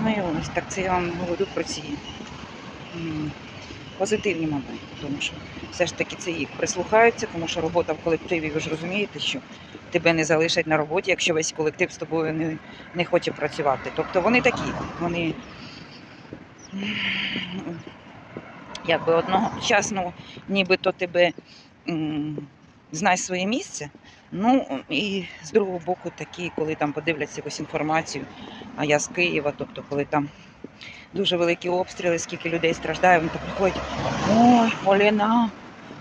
Ну так це я вам говорю про ці позитивні моменти, тому що все ж таки це їх прислухаються, тому що робота в колективі, ви ж розумієте, що тебе не залишать на роботі, якщо весь колектив з тобою не, не хоче працювати. Тобто вони такі, вони якби одного часу, нібито тебе знай своє місце. Ну і з другого боку, такі, коли там подивляться якусь інформацію, а я з Києва, тобто, коли там дуже великі обстріли, скільки людей страждає, вони так приходять, ой, Оліна,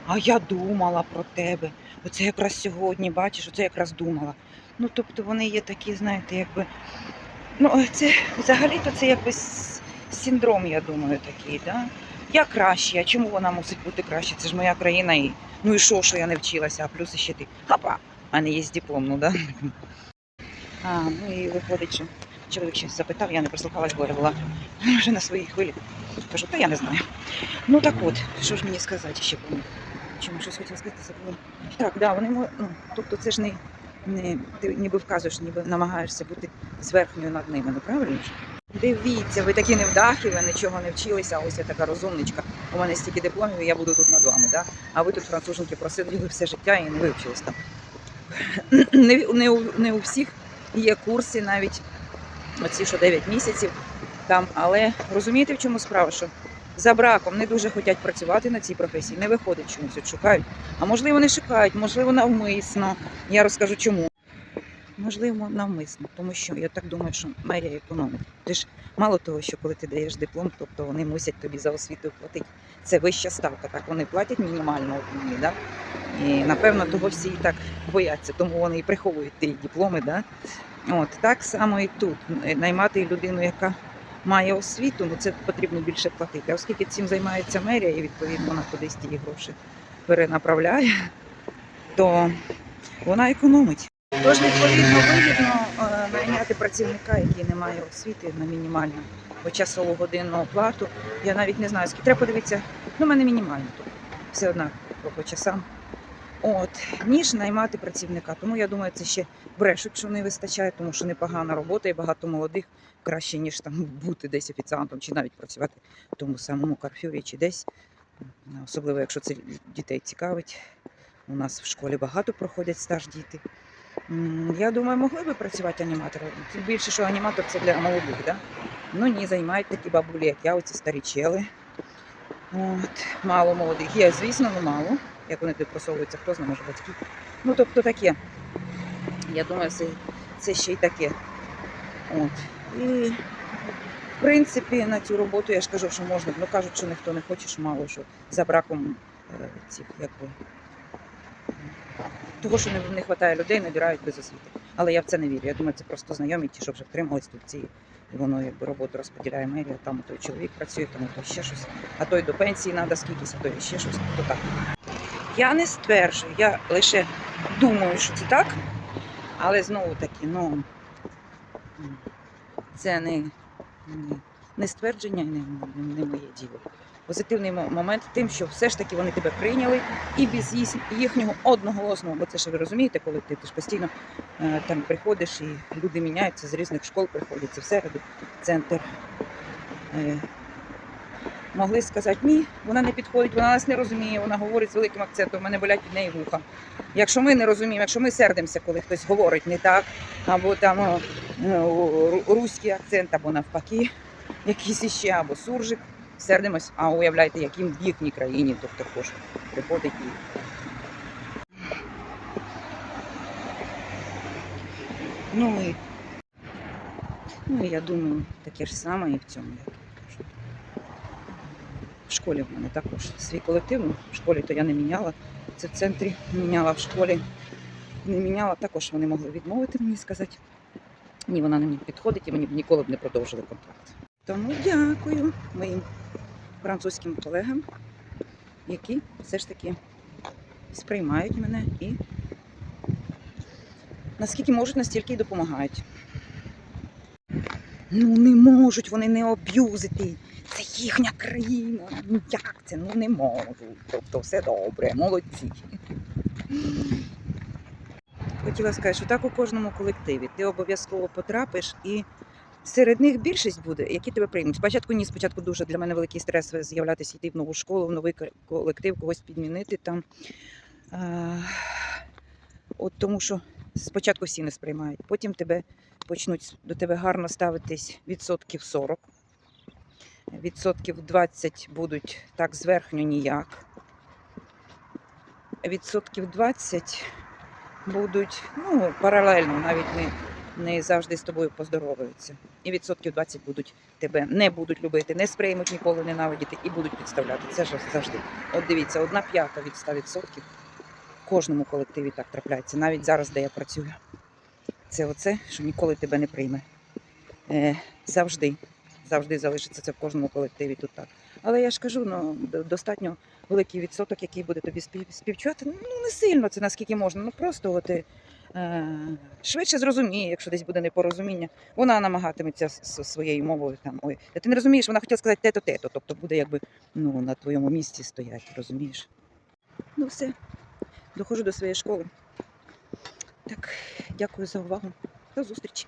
а я думала про тебе. Оце якраз сьогодні, бачиш, оце якраз думала. Ну, тобто вони є такі, знаєте, якби. Ну, це взагалі-то це якби синдром, я думаю, такий, да? Я краще, а чому вона мусить бути краще? Це ж моя країна і ну і що, що я не вчилася, а плюс ще ти. Хапа! У мене є диплом, ну да. А, ну і виходить, що чоловік щось запитав, я не прислухалась, бо я була вже на своїй хвилі. Кажу, та я не знаю. Ну так от, що ж мені сказати ще про них? Чому щось хотіла сказати, забула. Так, да, вони ну, тобто це ж не, не ти ніби вказуєш, ніби намагаєшся бути зверхньою над ними, ну правильно ж? Дивіться, ви такі невдахи, ви нічого не вчилися, ось я така розумничка. У мене стільки дипломів, і я буду тут над вами, да? а ви тут француженки просиділи все життя і не вивчились там. Не, не, не у всіх є курси навіть оці, що 9 місяців там. Але розумієте, в чому справа? Що за браком не дуже хочуть працювати на цій професії, не виходить чомусь, от шукають. А можливо, не шукають, можливо, навмисно. Я розкажу чому. Можливо, навмисно, тому що я так думаю, що мерія економить. Ти ж мало того, що коли ти даєш диплом, тобто вони мусять тобі за освіту платити. Це вища ставка, так вони платять мінімально от мені, да? І напевно того всі і так бояться, тому вони і приховують ті дипломи. Да? От так само і тут наймати людину, яка має освіту, ну це потрібно більше платити. А оскільки цим займається мерія, і відповідно вона кудись ті гроші перенаправляє, то вона економить. Тож відповідно вигідно е, найняти працівника, який не має освіти на мінімальну почасову годинну оплату. Я навіть не знаю, скільки треба подивитися. Ну, в мене мінімально. Все одно по часам. От, ніж наймати працівника. Тому я думаю, це ще брешуть, що не вистачає, тому що непогана робота і багато молодих краще, ніж там бути десь офіціантом чи навіть працювати в тому самому Карфюрі чи десь. Особливо, якщо це дітей цікавить. У нас в школі багато проходять стаж діти. Я думаю, могли би працювати аніматором. Тим більше, що аніматор це для молодих, да? Ну ні, займають такі бабулі, як я, оці старі чели. От, мало молодих. Є, звісно, але мало. Як вони тут просовуються, хто знає, може батьки. Ну, тобто таке. Я думаю, це, це ще й таке. От. І в принципі на цю роботу я ж кажу, що можна. Ну кажуть, що ніхто не хоче, що мало що за браком е, цих якби. Того, що не, не вистачає людей, набирають без освіти. Але я в це не вірю. Я думаю, це просто знайомі, ті, що вже втримались тут ці. І воно якби роботу розподіляє мерія, там той чоловік працює, там то ще щось, а той до пенсії треба скількись, а той ще щось, то так. Я не стверджую, я лише думаю, що це так, але знову таки, ну це не, не, не ствердження не, не, моє діло. Позитивний момент тим, що все ж таки вони тебе прийняли і без їхнього одноголосного, бо це ж ви розумієте, коли ти, ти ж постійно е, там приходиш і люди міняються з різних школ, приходять це в середу, центр. Могли сказати, ні, вона не підходить, вона нас не розуміє, вона говорить з великим акцентом, у мене болять від неї вуха. Якщо ми не розуміємо, якщо ми сердимося, коли хтось говорить не так, або там о, о, руський акцент, або навпаки, якийсь іще, або суржик, сердимось, а уявляєте, яким в їхній країні, тобто кошт приходить і. Ну і, ну, я думаю, таке ж саме і в цьому. В школі в мене також свій колектив. ну, В школі то я не міняла. Це в центрі міняла в школі. Не міняла, також вони могли відмовити мені сказати. Ні, вона не підходить і мені б ніколи б не продовжили контракт. Тому дякую моїм французьким колегам, які все ж таки сприймають мене і наскільки можуть, настільки й допомагають. Ну не можуть вони не об'юзити. Це їхня країна. Ну як це? Ну не можуть. Тобто все добре, молодці. Хотіла сказати, що так у кожному колективі ти обов'язково потрапиш і серед них більшість буде, які тебе приймуть. Спочатку ні, спочатку дуже для мене великий стрес з'являтися, йти в нову школу, в новий колектив, когось підмінити там. Е, От тому що спочатку всі не сприймають, потім тебе почнуть до тебе гарно ставитись відсотків 40. Відсотків 20 будуть так зверхньо ніяк. Відсотків 20 будуть ну, паралельно, навіть не, не завжди з тобою поздороваються. І відсотків 20 будуть тебе не будуть любити, не сприймуть ніколи ненавидіти і будуть підставляти. Це ж завжди. От дивіться, одна п'ята від 100% в кожному колективі так трапляється, навіть зараз, де я працюю. Це оце, що ніколи тебе не прийме. Е, завжди, завжди залишиться це в кожному колективі тут так. Але я ж кажу, ну, достатньо великий відсоток, який буде тобі співчувати. Ну, не сильно це наскільки можна. Ну просто от, е, швидше зрозуміє, якщо десь буде непорозуміння. Вона намагатиметься своєю мовою там. Ой, ти не розумієш, вона хотіла сказати те-то, те-то. Тобто буде якби ну, на твоєму місці стоять, розумієш? Ну все, доходжу до своєї школи. Так, дякую за увагу. До зустрічі.